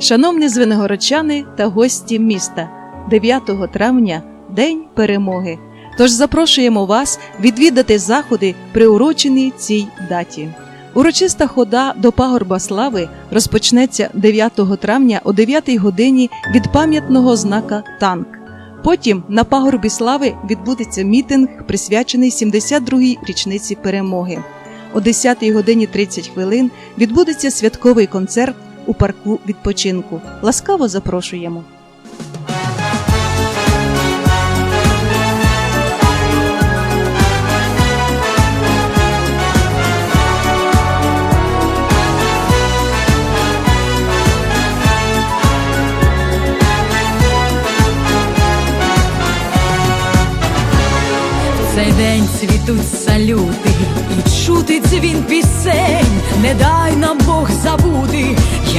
Шановні звенигородчани та гості міста, 9 травня День перемоги. Тож запрошуємо вас відвідати заходи, приурочені цій даті. Урочиста хода до пагорба слави розпочнеться 9 травня о 9 годині від пам'ятного знака Танк. Потім на пагорбі слави відбудеться мітинг, присвячений 72-й річниці перемоги. О 10 годині 30 хвилин відбудеться святковий концерт у парку відпочинку. Ласкаво запрошуємо. Цей день цвітуть салюти і чути дзвін пісень. Не дай нам Бог забути,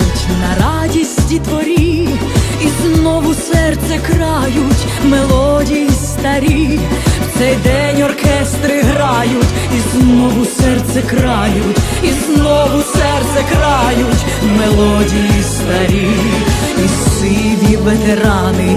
грають на радість дітворі, і знову серце крають мелодії старі. В цей день оркестри грають, і знову серце крають, і знову серце крають мелодії старі, і сиві ветерани